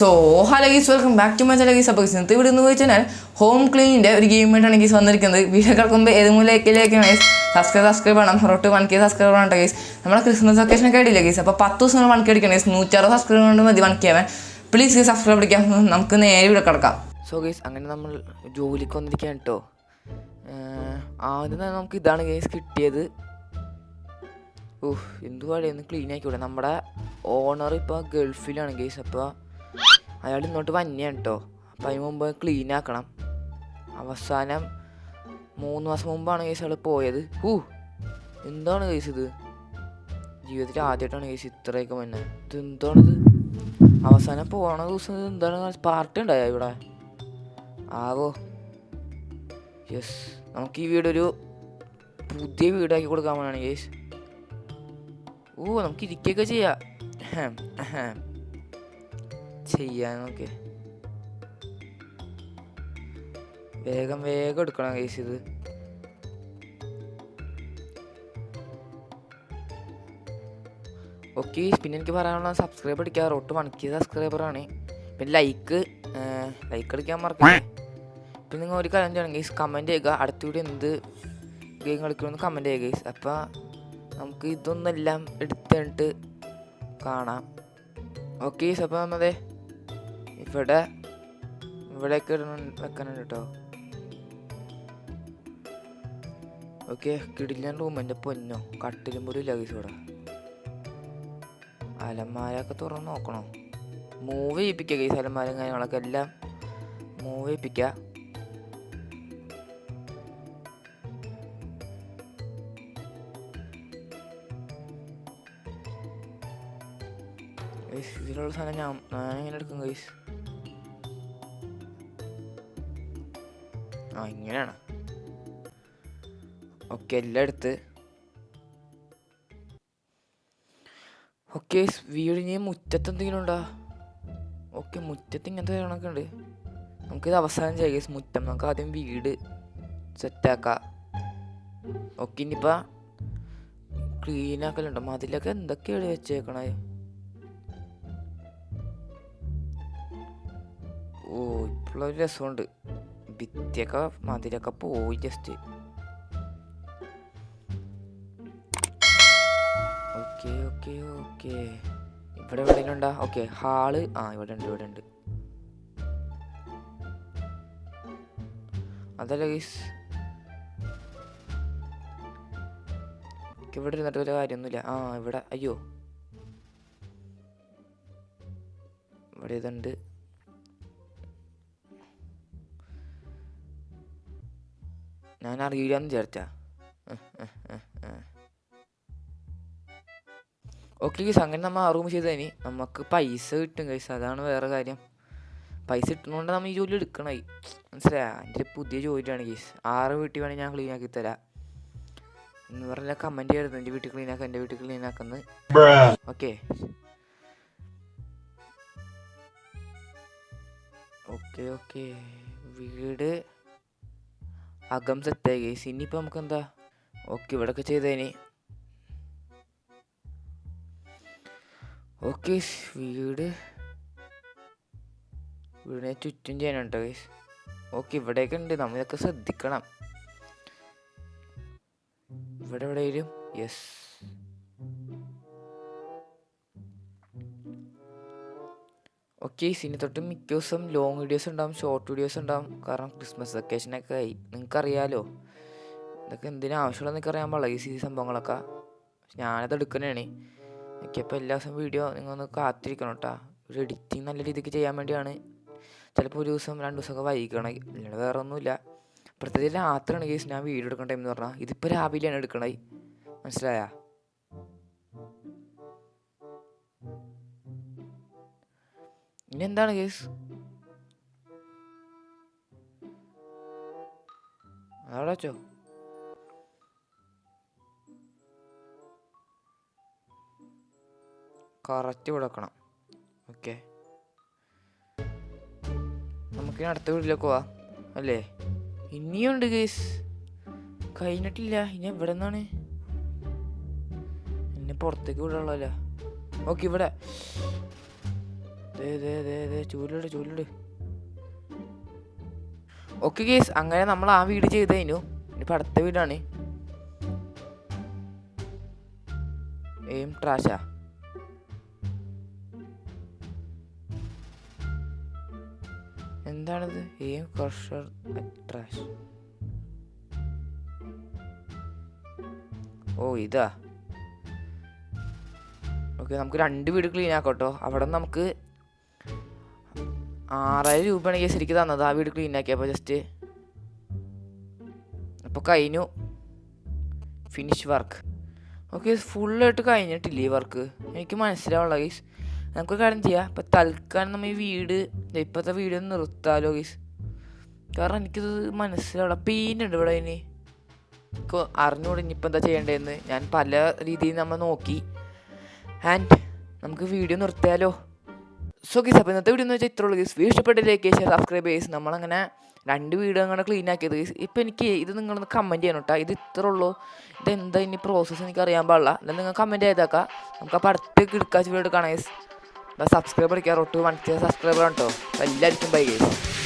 So hello guys welcome back to my ചല guys അപ്പോൾ ഇന്നത്തെ ഇവിടെ എന്ന് വെച്ചാൽ ഹോം ക്ലീനിന്റെ ഒരു ഗെയിമായിട്ടാണ് ഗീസ് വന്നിരിക്കുന്നത്. വീഡിയോ കിടക്കുമ്പോൾ ഏത് ലൈക്കിലേക്കാണ് ഗൈസ് സബ്സ്ക്രൈബ് സബ്സ്ക്രൈബ് വേണം. റോട്ട് വൺ കെ സബ്സ്ക്രൈബ് വേണം ഗൈസ് നമ്മുടെ ക്രിസ്മസ് വെക്കേഷൻ ഒക്കെ ആയിട്ടില്ല ഗീസ് അപ്പോൾ പത്ത് ദിവസം വൺ കെ അടിക്കണം ഗൈസ് നൂറ്ററുപത് സബ്സ്ക്രൈബ് കൊണ്ട് മതി വൺ കെ ആവാൻ. പ്ലീസ് ഗീസ് സബ്സ്ക്രൈബ് അടിക്കാം. നമുക്ക് നേരെ ഇവിടെ കിടക്കാം. സോ ഗൈസ് അങ്ങനെ നമ്മൾ ജോലിക്ക് വന്നിരിക്കാൻ കേട്ടോ ആദ്യം തന്നെ നമുക്ക് ഇതാണ് ഗൈസ് കിട്ടിയത്. ഓഹ് എന്തുവാടേ ഒന്ന് ക്ലീൻ ആക്കിക്കൂടെ. നമ്മുടെ ഓണർ ഇപ്പോൾ ഗൾഫിലാണ് ഗൈസ് അപ്പോൾ അയാൾ ഇങ്ങോട്ട് വന്നെയാണ് കേട്ടോ. അപ്പം അതിന് മുമ്പ് ക്ലീൻ ആക്കണം. അവസാനം മൂന്ന് മാസം മുമ്പാണ് കേസ് അയാൾ പോയത്. ഹൂ എന്താണ് കേസ് ഇത്? ജീവിതത്തിൽ ആദ്യമായിട്ടാണ് കേസ് ഇത്രയൊക്കെ മുന്നേ ഇത് എന്താണിത് അവസാനം പോണ ദിവസം ഇത് എന്താണ് പാർട്ടി ഉണ്ടായോ ഇവിടെ? ആവോ. യെസ് നമുക്ക് ഈ വീടൊരു പുതിയ വീടാക്കി കൊടുക്കാൻ വേണം യേസ് ഓ നമുക്ക് ഇരിക്കുകയൊക്കെ ചെയ്യാം. അഹം, അഹം. ചെയ്യാൻ നോക്കെ. വേഗം വേഗം എടുക്കണം കേസ് ഇത്. ഓക്കെ പിന്നെ എനിക്ക് പറയാനുള്ള സബ്സ്ക്രൈബ് അടിക്കുക റോട്ട് മണിക്ക് സബ്സ്ക്രൈബറാണ് പിന്നെ ലൈക്ക് ലൈക്ക് അടിക്കാൻ മറക്കല്ലേ? പിന്നെ നിങ്ങൾ ഒരു കാര്യം ചെയ്യണം ഗൈസ് കമന്റ് ചെയ്യുക. അടുത്ത വീഡിയോ എന്ത് ഗെയിം കളിക്കണമെന്ന് കമന്റ് ചെയ്യുക ഗൈസ് അപ്പോൾ നമുക്ക് ഇതൊന്നെല്ലാം എടുത്തിട്ട് കാണാം. ഓക്കെ ഗൈസ് അപ്പോൾ നമ്മതെ ഇവിടെ ഇവിടേക്ക് വെക്കാനുണ്ട് കേട്ടോ ഓക്കെ കിടിലൻ റൂം എന്റെ പൊന്നോ. കട്ടിലും പൊടി ഗൈസ് ഇവിടെ. അലമാരൊക്കെ തുറന്ന് നോക്കണോ? മൂവ് ചെയ്യിപ്പിക്കുക ഗൈസ് അലമാരും കാര്യങ്ങളൊക്കെ എല്ലാം മൂവ് ചെയ്യിപ്പിക്കുക ഇതിലുള്ള സാധനം ഞാൻ എങ്ങനെ എടുക്കും ഗൈസ് ആ ഇങ്ങനെയാണ്. ഓക്കെ എല്ലാം എടുത്ത്. ഓക്കെ വീടിന് മുറ്റത്ത് എന്തെങ്കിലും ഉണ്ടോ? ഓക്കെ മുറ്റത്ത് ഇങ്ങനത്തെ കാര്യങ്ങളൊക്കെ ഉണ്ട്. നമുക്കിത് അവസാനം ചെയ്യാം guys. മുറ്റം. നമുക്ക് ആദ്യം വീട് സെറ്റാക്കാം ഓക്കെ ഇനിയിപ്പോൾ ക്ലീനാക്കലുണ്ടോ മതിലൊക്കെ എന്തൊക്കെയാണ് വെച്ചേക്കണേ? ഓ ഇപ്പോഴൊരു രസമുണ്ട്. ഭിത്തിയൊക്കെ മതിലൊക്കെ പോയി ജസ്റ്റ് ഓക്കെ ഓക്കെ ഓക്കെ ഇവിടെ എവിടെയെങ്കിലും ഉണ്ടാ? ഓക്കെ ഹാൾ ആ ഇവിടെ ഉണ്ട് ഇവിടെ ഉണ്ട്. അതല്ല ഗൈസ് ഇവിടെ ഇരുന്നിട്ട് ഒരു കാര്യമൊന്നുമില്ല. ആ ഇവിടെ അയ്യോ. ഇവിടെ ഇതുണ്ട്. ഞാൻ അറിയില്ലെന്ന് വിചാരിച്ച ഓക്കെ ഗൈസ് അങ്ങനെ നമ്മൾ ആ റൂം ചെയ്തതിന് നമുക്ക് പൈസ കിട്ടും ഗൈസ് അതാണ് വേറെ കാര്യം. പൈസ കിട്ടുന്നതുകൊണ്ട് നമ്മൾ ഈ ജോലി എടുക്കണമായി മനസ്സിലായ? എന്റെ പുതിയ ജോലിയാണ് ഗൈസ് ആറ് വീട്ടിൽ വേണമെങ്കിൽ ഞാൻ ക്ലീൻ ആക്കി തരാം. എന്ന് പറഞ്ഞാൽ കമന്റ് ചെയ്യരുത് എന്റെ വീട്ടിൽ ക്ലീൻ എന്റെ വീട്ടിൽ ക്ലീൻ ഓക്കെ ഓക്കെ ഓക്കെ വീട് അകം സെറ്റായി ഗൈസ് നമുക്ക് എന്താ ഓക്കെ ഇവിടെയൊക്കെ ചെയ്തേനി. ഓക്കെ വീട്. വീടിനെ ചുറ്റും ചെയ്യാനുണ്ട് ഗൈസ് ഓക്കെ ഇവിടെയൊക്കെ ഉണ്ട്. നമ്മളിതൊക്കെ ശ്രദ്ധിക്കണം. ഇവിടെ എവിടെയും യെസ് ഓക്കെ ഇനി തൊട്ട് മിക്ക ദിവസം ലോങ് വീഡിയോസ് ഉണ്ടാവും ഷോർട്ട് വീഡിയോസ് ഉണ്ടാവും. കാരണം ക്രിസ്മസ് വെക്കേഷനൊക്കെ ആയി. നിങ്ങൾക്ക് അറിയാലോ ഇതൊക്കെ എന്തിനാ ആവശ്യമുള്ള നിങ്ങൾക്ക് അറിയാൻ പാടില്ല ഈ സീ സംഭവങ്ങളൊക്കെ. ഞാനത് എടുക്കുന്നതാണ്. എനിക്കപ്പോൾ എല്ലാ ദിവസവും വീഡിയോ നിങ്ങളൊന്ന് കാത്തിരിക്കണം കേട്ടോ ഒരു എഡിറ്റിംഗ് നല്ല രീതിക്ക് ചെയ്യാൻ വേണ്ടിയാണ്. ചിലപ്പോൾ ഒരു ദിവസം രണ്ട് ദിവസമൊക്കെ വൈകണം. അല്ലാണ്ട് വേറെ ഒന്നുമില്ല പ്രത്യേകിച്ച് രാത്രിയാണ് കേസ് ഞാൻ വീഡിയോ എടുക്കുന്ന ടൈം എന്ന് പറഞ്ഞാൽ ഇതിപ്പോൾ രാവിലെയാണ് എടുക്കണത്. മനസ്സിലായാ? ഇനി എന്താണ് കേസ് അതോടച്ചോ കറക്റ്റ് കൊടുക്കണം. ഓക്കെ നമുക്കിനി അടുത്ത വീട്ടിലേക്ക് പോവാ അല്ലേ? ഇനിയുണ്ട് കേസ്. കഴിഞ്ഞിട്ടില്ല ഇനി എവിടെ നിന്നാണ് എന്നെ പുറത്തേക്ക് വിടാനുള്ളല്ല ഓക്കെ ഇവിടെ. ചൂലിട് ചൂലിട് ഓക്കെ കേസ് അങ്ങനെ നമ്മൾ ആ വീട് ചെയ്ത് കഴിഞ്ഞു ഇനിയിപ്പോൾ അടുത്ത വീടാണ്. എയിം ട്രാഷാ എന്താണിത്? എയിം ക്രഷർ ട്രാഷ് ഓ ഇതാ. ഓക്കെ നമുക്ക് രണ്ട് വീട് ക്ലീൻ ആക്കട്ടോ അവിടെ നമുക്ക് ആറായിരം രൂപയാണ് കേസ് എനിക്ക് തന്നത്. ആ വീട് ക്ലീൻ ആക്കിയപ്പോൾ ജസ്റ്റ് അപ്പോൾ കഴിഞ്ഞു. ഫിനിഷ് വർക്ക് ഓക്കെ ഫുള്ളായിട്ട് കഴിഞ്ഞിട്ടില്ല ഈ വർക്ക് എനിക്ക് മനസ്സിലാവുള്ള ഗീസ് നമുക്ക് കാര്യം ചെയ്യാം. ഇപ്പം തൽക്കാലം നമ്മൾ ഈ വീട് ഇപ്പോഴത്തെ വീട് നിർത്താലോ ഗീസ് കാരണം എനിക്കിത് മനസ്സിലാവുള്ള പെയിന്റുണ്ട് ഇവിടെ ഇനി. എനിക്ക് അറിഞ്ഞുകൂടെ ഇനിയിപ്പോൾ എന്താ ചെയ്യേണ്ടതെന്ന്. ഞാൻ പല രീതിയിൽ നമ്മൾ നോക്കി. ആൻഡ് നമുക്ക് വീഡിയോ നിർത്തിയാലോ? സോ ഗീസ് അപ്പോൾ ഇന്നത്തെ വീഡിയോ എന്ന് വെച്ചാൽ ഇത്രയുള്ളൂ ഗീസ് വീഡിയോ ഇഷ്ടപ്പെട്ടിലേക്ക് ഷെയർ സബ്സ്ക്രൈബ് ചെയ്സ് നമ്മളങ്ങനെ രണ്ട് വീഡിയോ അങ്ങനെ ക്ലീൻ ആക്കിയത് ഗീസ് ഇപ്പോൾ എനിക്ക് ഇത് നിങ്ങളൊന്ന് കമന്റ് ചെയ്യണം കേട്ടോ ഇത് ഇത്ര ഉള്ളൂ. ഇത് എന്താ ഇനി പ്രോസസ്സ് എനിക്ക് അറിയാൻ പാടില്ല. എന്നാൽ നിങ്ങൾ കമന്റ് ചെയ്തേക്കാം. നമുക്ക് അപ്പോൾ അടുത്തേക്ക് എടുക്കാച്ച വീഡിയോ എടുക്കണം ഗീസ് സബ്സ്ക്രൈബ് അടിക്കാം റൊട്ട് വൺ സബ്സ്ക്രൈബർ കേട്ടോ എല്ലാവർക്കും ബൈ ഗീസ്